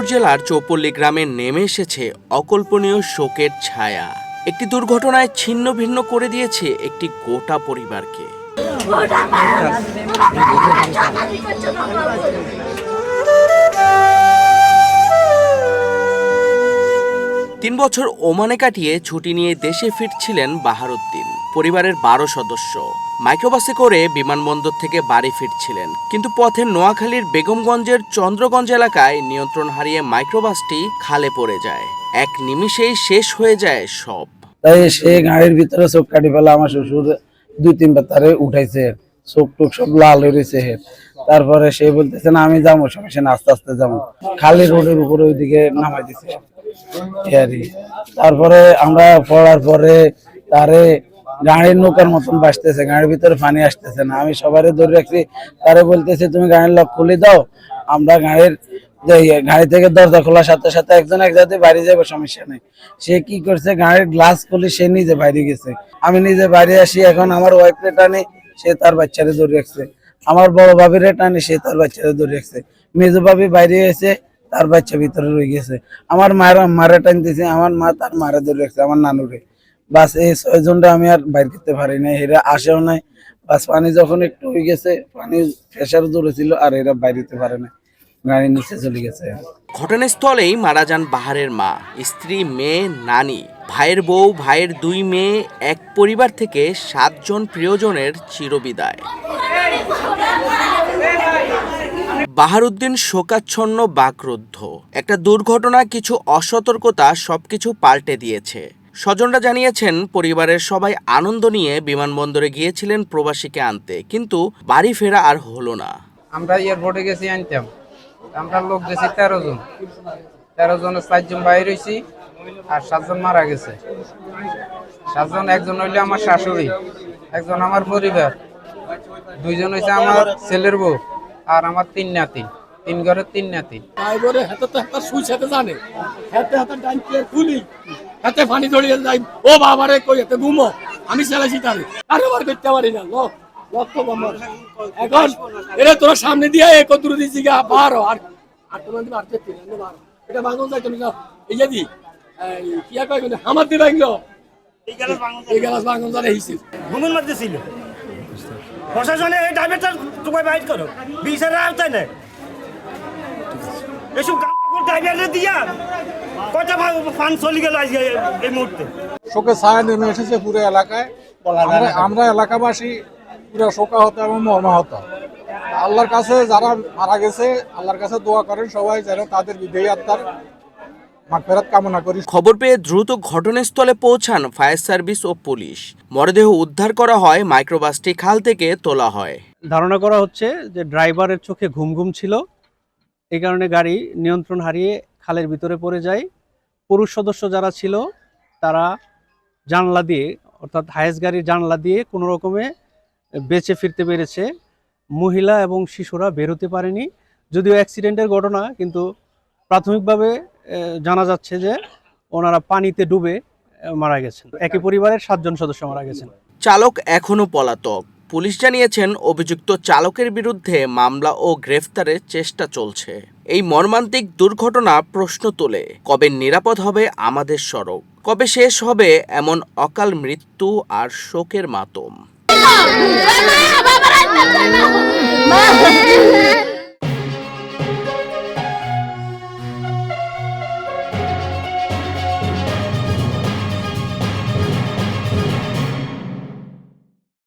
উপজেলার চৌপল্লী গ্রামে নেমে এসেছে অকল্পনীয় শোকের ছায়া। একটি দুর্ঘটনায় ছিন্ন ভিন্ন করে দিয়েছে একটি গোটা পরিবারকে। তিন বছর ওমানে কাটিয়ে ছুটি নিয়ে দেশে ফিরছিলেন বাহারুদ্দিন। পরিবারের বারো সদস্য। মাইক্রোবাসে করে বিমানবন্দর থেকে বাড়ি ফিরছিলেন। কিন্তু পথে নোয়াখালীর বেগমগঞ্জের চন্দ্রগঞ্জ এলাকায় নিয়ন্ত্রণ হারিয়ে মাইক্রোবাসটি খালে পড়ে যায়। এক নিমিষেই শেষ হয়ে যায় সব। তাই সে গাড়ির ভিতরে চোখ কাটি ফেলে আমার শ্বশুর দুই তিনবার তারে উঠাইছে। চোখ টোক সব লাল হয়ে তারপরে সে বলতেছে, না, আমি যাব, সমস্যা না আস্তে আস্তে যাব। খালি রোডের উপরে ওইদিকে নামাই দিছে। তারপরে আমরা পড়ার পরে তারে গাড়ির নৌকার মতন বাসতেছে গাড়ির ভিতরে পানি আসতেছে না। আমি সবারই ধরে রাখছি তারে বলতেছে তুমি গাড়ির লক খুলে দাও আমরা গাড়ির ইয়ে, গাড়ি থেকে দরজা খোলার সাথে সাথে একজন এক জায়গাতে বাইরে যাবে সমস্যা নেই। সে কি করছে গাড়ির গ্লাস খুলে সে নিজে বাইরে গেছে। আমি নিজে বাইরে আসি এখন আমার ওয়াইফে টানে সে তার বাচ্চারে ধরে রাখছে। আমার বড় ভাবিরে টানে সে তার বাচ্চারে ধরে রাখছে। মেজো ভাবি বাইরে গেছে তার বাচ্চা ভিতরে রয়ে গেছে। আমার মায়ের মারে টানতেছে আমার মা তার মারে ধরে রাখছে আমার নানুরে। বাস এই ছয়জনটা আমি আর বাইর করতে পারি না এরা আসেও নাই। বাস পানি যখন একটু হয়ে গেছে, পানি প্রেশার জোরে ছিল আর এরা বাইরেতে পারে না গাড়ির নিচে চলে গেছে। ঘটনাস্থলেই মারা যান বাহারের মা, স্ত্রী, মেয়ে, নানি। ভাইয়ের বউ, ভাইয়ের দুই মেয়ে, এক পরিবার থেকে সাতজন প্রিয়জনের চিরবিদায়। বাহারুদ্দিন শোকাচ্ছন্ন বাকরুদ্ধ। একটা দুর্ঘটনা, কিছু অসতর্কতা সবকিছু পাল্টে দিয়েছে। স্বজনরা জানিয়েছেন পরিবারের সবাই আনন্দ নিয়ে বিমানবন্দরে গিয়েছিলেন প্রবাসীকে আনতে কিন্তু বাড়ি ফেরা আর হলো না। আমরা এয়ারপোর্টে গেছি আনতাম। আমরা লোক গেছি তেরো জন। তেরো জনের চারজন বাইর হয়েছি আর সাতজন মারা গেছে। সাতজন একজন হইলে আমার শাশুড়ি একজন আমার পরিবার। দুইজন হইছে আমার ছেলের বউ আর আমার তিন নাতি। তিন ঘরের তিন নাতি। ড্রাইভারে হাতে তো সুইচ হাতে জানে। হাতে হাতে খুলি। হাতে পানি জড়িয়ে যাই ও বাবারে কই হাতে ঘুমো? আমি চালাইছি তারে। কারোবার করতে পারি না এখন এরা তোর সামনে দিয়ে এক দূর দিছি গা? বারো। আর আর তোমার দিকে আটকে তিন বারো। এটা ভাঙন যাই তুমি এই যে দি এই কি আর কই আমার দি ভাঙলো। এই গ্যালাস ভাঙন জানে হিসি ঘুমের মধ্যে ছিল। প্রশাসনে এই ড্রাইভারটা তোমায় বাইর করো। বিচারের আওতায় নেই এসব দিয়া কয়টা ফান চলে গেল আজকে এই মুহূর্তে? শোকের ছায়া নেমে এসেছে পুরো এলাকায়। আমরা আমরা এলাকাবাসী পুরো শোকাহত এবং মর্মাহত। আল্লাহর কাছে যারা মারা গেছে আল্লাহর কাছে দোয়া করেন সবাই যেন তাদের বিদেয়ী আত্মার কামনা করি। খবর পেয়ে দ্রুত ঘটনাস্থলে পৌঁছান ফায়ার সার্ভিস ও পুলিশ। মরদেহ উদ্ধার করা হয় মাইক্রোবাসটি খাল থেকে তোলা হয়। ধারণা করা হচ্ছে যে ড্রাইভারের চোখে ঘুম ঘুম ছিল। এই কারণে গাড়ি নিয়ন্ত্রণ হারিয়ে খালের ভিতরে পড়ে যায়। পুরুষ সদস্য যারা ছিল, তারা জানলা দিয়ে, অর্থাৎ হায়েস গাড়ির জানলা দিয়ে কোনো রকমে বেঁচে ফিরতে পেরেছে। মহিলা এবং শিশুরা বেরোতে পারেনি। যদিও অ্যাক্সিডেন্টের ঘটনা, কিন্তু প্রাথমিকভাবে জানা যাচ্ছে যে ওনারা পানিতে ডুবে মারা গেছেন। একই পরিবারের সাতজন সদস্য মারা গেছেন। চালক এখনও পলাতক। পুলিশ জানিয়েছেন অভিযুক্ত চালকের বিরুদ্ধে মামলা ও গ্রেফতারের চেষ্টা চলছে এই মর্মান্তিক দুর্ঘটনা প্রশ্ন তোলে কবে নিরাপদ হবে আমাদের সড়ক কবে শেষ হবে এমন অকাল মৃত্যু আর শোকের মাতম